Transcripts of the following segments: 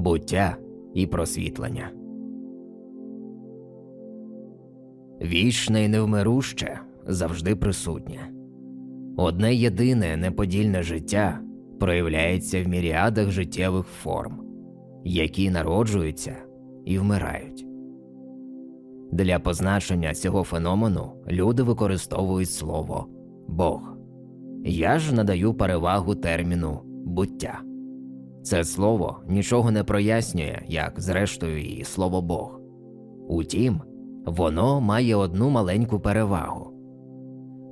буття і просвітлення. Вічне і невмируще завжди присутнє. Одне єдине неподільне життя проявляється в міріадах життєвих форм, які народжуються і вмирають. Для позначення цього феномену люди використовують слово Бог. Я ж надаю перевагу терміну буття. Це слово нічого не прояснює, як зрештою і слово Бог. Утім, воно має одну маленьку перевагу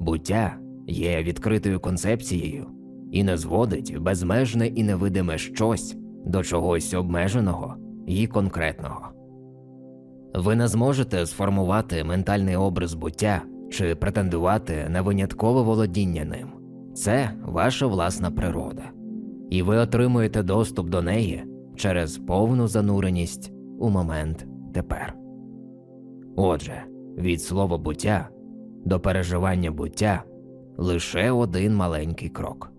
буття є відкритою концепцією і не зводить безмежне і невидиме щось до чогось обмеженого і конкретного. Ви не зможете сформувати ментальний образ буття чи претендувати на виняткове володіння ним. Це ваша власна природа, і ви отримуєте доступ до неї через повну зануреність у момент тепер. Отже, від слова буття до переживання буття лише один маленький крок.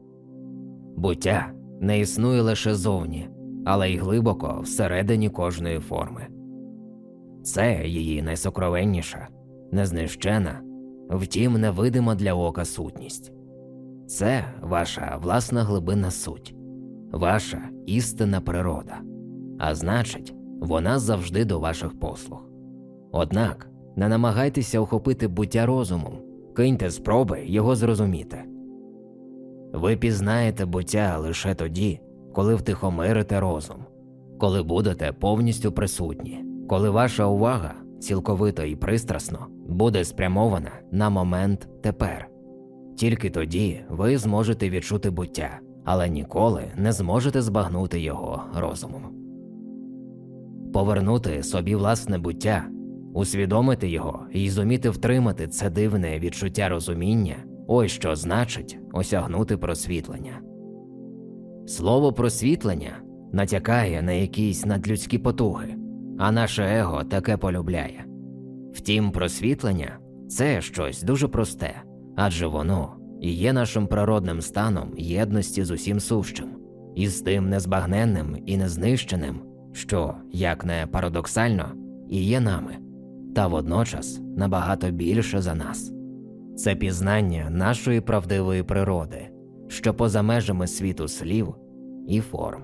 Буття не існує лише зовні, але й глибоко всередині кожної форми. Це її найсокровенніша, незнищена, втім невидима для ока сутність. Це ваша власна глибинна суть, ваша істинна природа, а значить, вона завжди до ваших послуг. Однак не намагайтеся охопити буття розумом, киньте спроби його зрозуміти. Ви пізнаєте буття лише тоді, коли втихомирите розум, коли будете повністю присутні, коли ваша увага цілковито і пристрасно буде спрямована на момент тепер. Тільки тоді ви зможете відчути буття, але ніколи не зможете збагнути його розумом. Повернути собі власне буття, усвідомити його і зуміти втримати це дивне відчуття розуміння ось що значить осягнути просвітлення. Слово просвітлення натякає на якісь надлюдські потуги, а наше его таке полюбляє. Втім, просвітлення це щось дуже просте, адже воно і є нашим природним станом єдності з усім сущим, і з тим незбагненним і незнищеним, що, як не парадоксально, і є нами, та водночас набагато більше за нас. Це пізнання нашої правдивої природи, що поза межами світу слів і форм.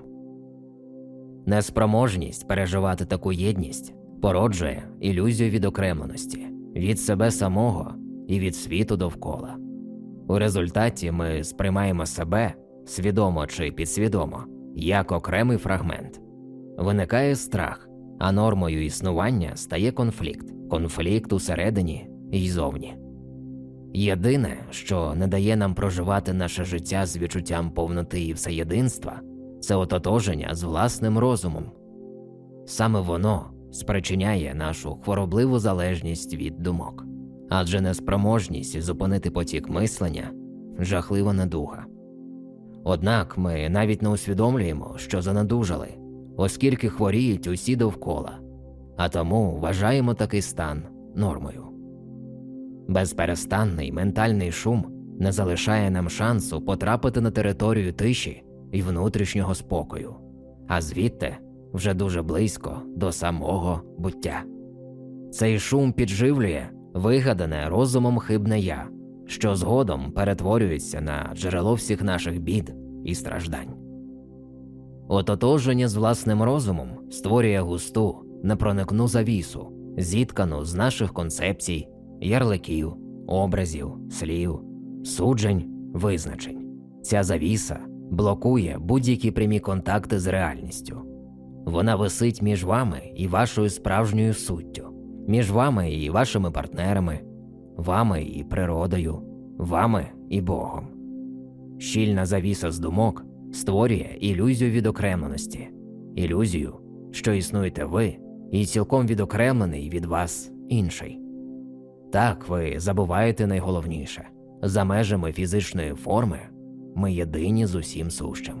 Неспроможність переживати таку єдність породжує ілюзію відокремленості від себе самого і від світу довкола. У результаті ми сприймаємо себе свідомо чи підсвідомо як окремий фрагмент. Виникає страх, а нормою існування стає конфлікт, конфлікт усередині і зовні. Єдине, що не дає нам проживати наше життя з відчуттям повноти і всеєдинства, це ототоження з власним розумом. Саме воно спричиняє нашу хворобливу залежність від думок, адже неспроможність зупинити потік мислення жахлива недуга. Однак ми навіть не усвідомлюємо, що занедужали, оскільки хворіють усі довкола, а тому вважаємо такий стан нормою. Безперестанний ментальний шум не залишає нам шансу потрапити на територію тиші і внутрішнього спокою, а звідти вже дуже близько до самого буття. Цей шум підживлює вигадане розумом хибне я, що згодом перетворюється на джерело всіх наших бід і страждань. Ототоження з власним розумом створює густу, непроникну завісу, зіткану з наших концепцій, ярликів, образів, слів, суджень, визначень. Ця завіса блокує будь-які прямі контакти з реальністю. Вона висить між вами і вашою справжньою суттю, між вами і вашими партнерами, вами і природою, вами і Богом. Щільна завіса з думок створює ілюзію відокремленості, ілюзію, що існуєте ви, і цілком відокремлений від вас інший. Так ви забуваєте найголовніше за межами фізичної форми ми єдині з усім сущим.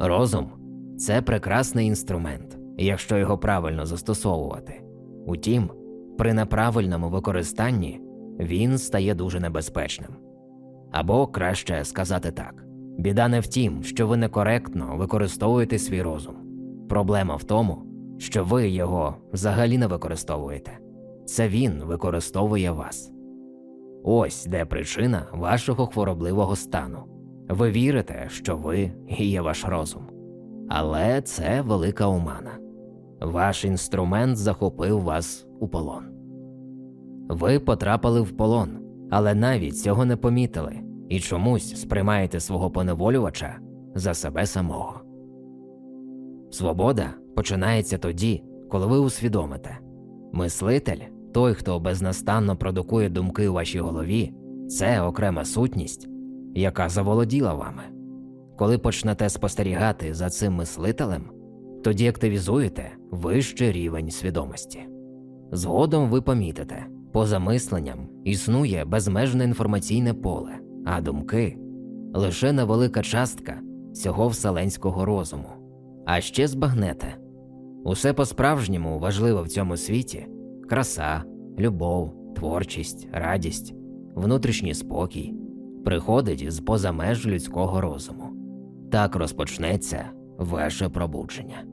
Розум це прекрасний інструмент, якщо його правильно застосовувати. Утім, при неправильному використанні він стає дуже небезпечним. Або краще сказати так: біда не в тім, що ви некоректно використовуєте свій розум. Проблема в тому, що ви його взагалі не використовуєте. Це він використовує вас. Ось де причина вашого хворобливого стану. Ви вірите, що ви і є ваш розум. Але це велика омана. Ваш інструмент захопив вас у полон. Ви потрапили в полон, але навіть цього не помітили і чомусь сприймаєте свого поневолювача за себе самого. Свобода починається тоді, коли ви усвідомите. Мислитель, той, хто безнастанно продукує думки у вашій голові, це окрема сутність, яка заволоділа вами. Коли почнете спостерігати за цим мислителем, тоді активізуєте вищий рівень свідомості. Згодом ви помітите, поза мисленням існує безмежне інформаційне поле, а думки лише невелика частка цього вселенського розуму. А ще збагнете усе по-справжньому важливе в цьому світі краса, любов, творчість, радість, внутрішній спокій приходить з поза меж людського розуму. Так розпочнеться ваше пробудження.